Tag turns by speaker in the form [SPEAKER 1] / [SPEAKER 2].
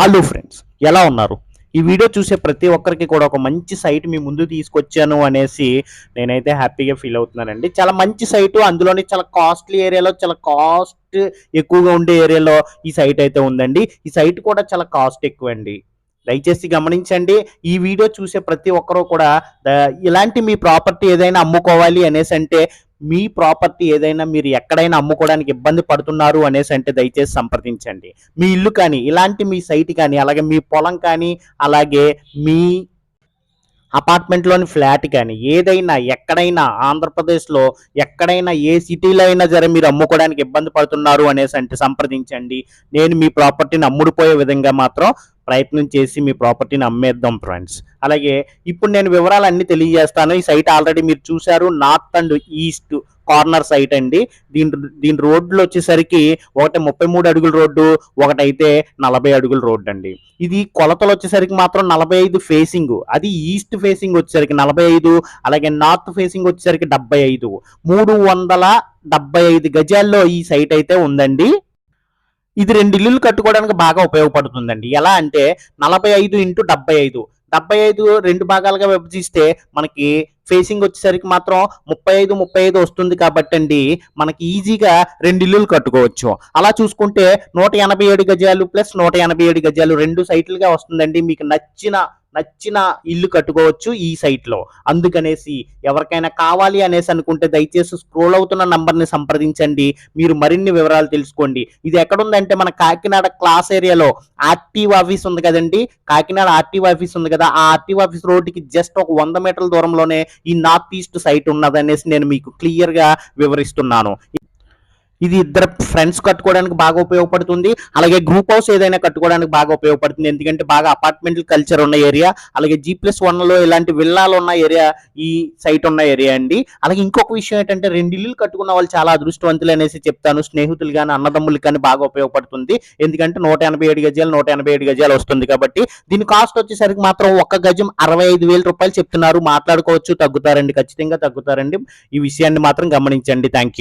[SPEAKER 1] Hello friends ఎలా ఉన్నారు? ఈ వీడియో చూసే ప్రతి ఒక్కరికి కూడా ఒక మంచి సైట్ మీ ముందు తీసుకొచ్చాను అనేసి నేనైతే హ్యాపీగా ఫీల్ అవుతున్నానండి. చాలా మంచి సైట్ అందులోనే చాలా కాస్ట్లీ ఏరియాలో చాలా కాస్ట్ ఎక్కువగా ఉండే ఏరియాలో ఈ సైట్ అయితే ఉందండి. ఈ సైట్ కూడా చాలా కాస్ట్ ఎక్కువ అండి దయచేసి గమనించండి ఈ వీడియో చూసే ప్రతి ఒక్కరూ కూడా ఇలాంటి మీ ప్రాపర్టీ ఏదైనా అమ్ముకోవాలి అనేసి అంటే మీ ప్రాపర్టీ ఏదైనా మీరు ఎక్కడైనా అమ్ముకోవడానికి ఇబ్బంది పడుతున్నారు అనేసి అంటే దయచేసి సంప్రదించండి. మీ ఇల్లు కానీ ఇలాంటి మీ సైట్ కానీ అలాగే మీ పొలం కానీ అలాగే మీ అపార్ట్మెంట్లోని ఫ్లాట్ కానీ ఏదైనా ఎక్కడైనా ఆంధ్రప్రదేశ్లో ఎక్కడైనా ఏ సిటీలో అయినా సరే మీరు అమ్ముకోవడానికి ఇబ్బంది పడుతున్నారు అనేసి అంటే సంప్రదించండి. నేను మీ ప్రాపర్టీని అమ్ముడుపోయే విధంగా మాత్రం ప్రయత్నం చేసి మీ ప్రాపర్టీని అమ్మేద్దాం ఫ్రెండ్స్ అలాగే ఇప్పుడు నేను వివరాలు అన్ని తెలియజేస్తాను. ఈ సైట్ ఆల్రెడీ మీరు చూశారు. North and east corner site అండి. దీని దీని రోడ్లు వచ్చేసరికి ఒకటి ముప్పై మూడు అడుగుల రోడ్డు ఒకటైతే నలభై అడుగుల రోడ్డు అండి. ఇది కొలతలు వచ్చేసరికి మాత్రం నలభై ఐదు ఫేసింగ్ అది ఈస్ట్ ఫేసింగ్ వచ్చేసరికి నలభై ఐదు అలాగే నార్త్ ఫేసింగ్ వచ్చేసరికి డెబ్బై ఐదు. మూడు వందల డెబ్బై ఐదు గజాల్లో ఈ సైట్ అయితే ఉందండి. ఇది రెండు ఇల్లులు కట్టుకోవడానికి బాగా ఉపయోగపడుతుందండి. ఎలా అంటే నలభై ఐదు ఇంటూ డెబ్బై ఐదు. డెబ్బై ఐదు రెండు భాగాలుగా విభజిస్తే మనకి ఫేసింగ్ వచ్చేసరికి మాత్రం ముప్పై ఐదు ముప్పై ఐదు వస్తుంది కాబట్టి అండి మనకి ఈజీగా రెండు ఇల్లులు కట్టుకోవచ్చు. అలా చూసుకుంటే నూట ఎనభై ఏడు గజాలు ప్లస్ నూట ఎనభై ఏడు గజాలు రెండు సైట్లుగా వస్తుందండి. మీకు నచ్చిన నచ్చిన ఇల్లు కట్టుకోవచ్చు ఈ సైట్లో. అందుకనేసి ఎవరికైనా కావాలి అనేసి అనుకుంటే దయచేసి స్క్రోల్ అవుతున్న నంబర్ని సంప్రదించండి. మీరు మరిన్ని వివరాలు తెలుసుకోండి. ఇది ఎక్కడుందంటే మన కాకినాడ క్లాస్ ఏరియాలో ఆర్టీఓ ఆఫీస్ ఉంది కదండి. కాకినాడ ఆర్టీఓ ఆఫీస్ ఉంది కదా. ఆ ఆర్టీఓ ఆఫీస్ రోడ్డుకి జస్ట్ ఒక వంద మీటర్ల దూరంలోనే ఈ నార్త్ ఈస్ట్ సైట్ ఉన్నదనేసి నేను మీకు క్లియర్గా వివరిస్తున్నాను. ఇది ఇద్దరు ఫ్రెండ్స్ కట్టుకోవడానికి బాగా ఉపయోగపడుతుంది. అలాగే గ్రూప్ హౌస్ ఏదైనా కట్టుకోవడానికి బాగా ఉపయోగపడుతుంది. ఎందుకంటే బాగా అపార్ట్మెంట్ కల్చర్ ఉన్న ఏరియా అలాగే జీ ప్లస్ వన్లో ఇలాంటి విల్లాలు ఉన్న ఏరియా ఈ సైట్ ఉన్న ఏరియా అండి. అలాగే ఇంకొక విషయం ఏంటంటే రెండు ఇల్లులు కట్టుకున్న వాళ్ళు చాలా అదృష్టవంతులు అనేసి చెప్తాను. స్నేహితులు కానీ అన్నదమ్ములు కానీ బాగా ఉపయోగపడుతుంది. ఎందుకంటే నూట ఎనభై ఏడు గజాలు నూట ఎనభై ఏడు గజాలు వస్తుంది కాబట్టి దీని కాస్ట్ వచ్చేసరికి మాత్రం ఒక్క గజం అరవై ఐదు వేల రూపాయలు చెప్తున్నారు. మాట్లాడుకోవచ్చు తగ్గుతారండి ఖచ్చితంగా తగ్గుతారండి. ఈ విషయాన్ని మాత్రం గమనించండి. Thank you